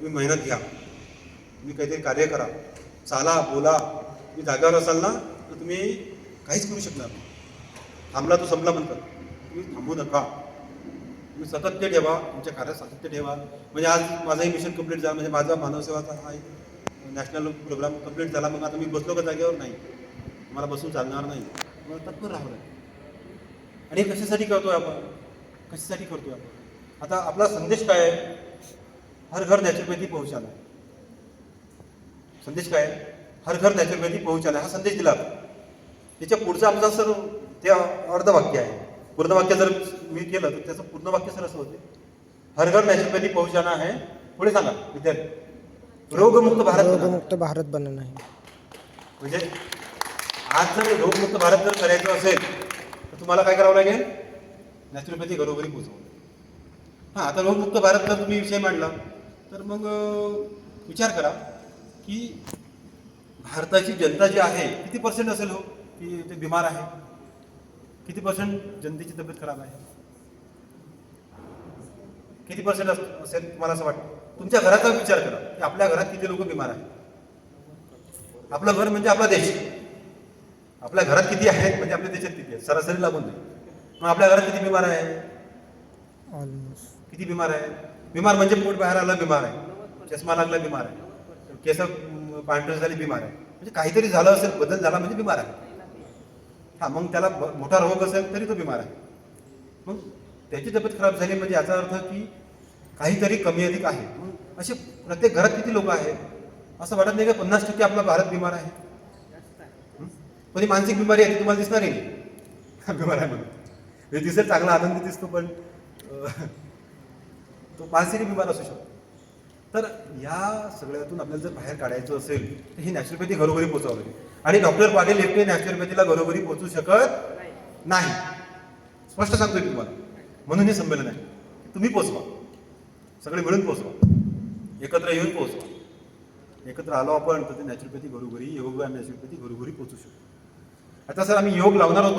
तुम्ही मेहनत घ्या. तुम्ही काहीतरी कार्य करा. चाला बोला. तुम्ही जागेवर असाल ना तर तुम्ही काहीच करू शकणार थांबला तो संपला म्हणतात. तुम्ही थांबू नका. तुम्ही सातत्य ठेवा. तुमच्या कार्यात सातत्य ठेवा. म्हणजे आज माझंही मिशन कंप्लीट झालं. म्हणजे माझा मानवसेवाचा हा एक नॅशनल प्रोग्राम कंप्लीट झाला. मग आता मी बसलो का जागेवर? नाही. मला बसून चालणार नाही. मला तत्पर राहावं लागेल. आणि हे कशासाठी करतोय आपण? कशासाठी करतोय आपण? आता आपला संदेश काय आहे? हर घर नॅचरोपॅथी पोहोचायला संदेश काय? हर घर नॅचरोपॅथी पोहोचायला हा संदेश दिला. त्याच्या पुढचं आमचा सर ते अर्धवाक्य आहे. पूर्ण वाक्य जर मी केलं तर त्याचं पूर्ण वाक्य सर असं होते. हर घर नॅचरोपॅथी पोहोचाना आहे. पुढे सांगा विद्यार्थी. रोगमुक्त भारत. रोगमुक्त भारत बनणं आहे म्हणजे आज जर रोगमुक्त भारत जर करायचं असेल तर तुम्हाला काय करावं लागेल? नॅचरोपॅथी घरोघरी पोहोचवलं हां आता रोगमुक्त भारत जर तुम्ही विषय मांडला तर मग विचार करा की भारताची जनता जी आहे किती पर्सेंट असेल हो की ते बिमार आहे? किती पर्सेंट जनतेची तब्येत खराब आहे? किती पर्सेंट असेल तुम्हाला असं वाटतं? तुमच्या घराचा विचार करा की आपल्या घरात किती लोक बिमार आहेत? आपलं घर म्हणजे आपला देश. आपल्या घरात किती आहेत म्हणजे आपल्या देशात किती आहेत? सरासरी लागून दे मग आपल्या घरात किती बिमार आहे? किती बिमार आहे? बिमार म्हणजे पोट बाहेर आला बिमार आहे. चष्मा लागला बिमार आहे. केस पांढरे झाले बिमार आहे. म्हणजे काहीतरी झालं असेल बदल झाला म्हणजे बिमार आहे. हा मग त्याला मोठा रोग असेल तरी तो बिमार आहे. मग त्याची तब्येत खराब झाली म्हणजे याचा अर्थ की काहीतरी कमी अधिक आहे. मग असे प्रत्येक घरात किती लोक आहेत? असं वाटत नाही का पन्नास टक्के आपला भारत बिमार आहे? पण ही मानसिक बिमारी आहे ती तुम्हाला दिसणार नाही. बिमार आहे म्हणून. हे दिसेल चांगला आनंदी दिसतो पण तो मानसिक बिमार असू शकतो. तर या सगळ्यातून आपल्याला जर बाहेर काढायचं असेल तर ही नॅचरोपॅथी घरोघरी पोहोचावं लागेल. आणि डॉक्टर पाटील एकटे नॅचरोपॅथीला घरोघरी पोहोचू शकत नाही. स्पष्ट सांगतोय तुम्हाला. म्हणून हे संमेलन आहे. तुम्ही पोचवा सगळे मिळून पोचवा एकत्र येऊन पोचवा एकत्र आलो आपण तर ते नॅचरोपॅथी घरोघरी योग आणि नॅचरोपॅथी घरोघरी पोचू शकतो. आता सर आम्ही योग लावणार होतो.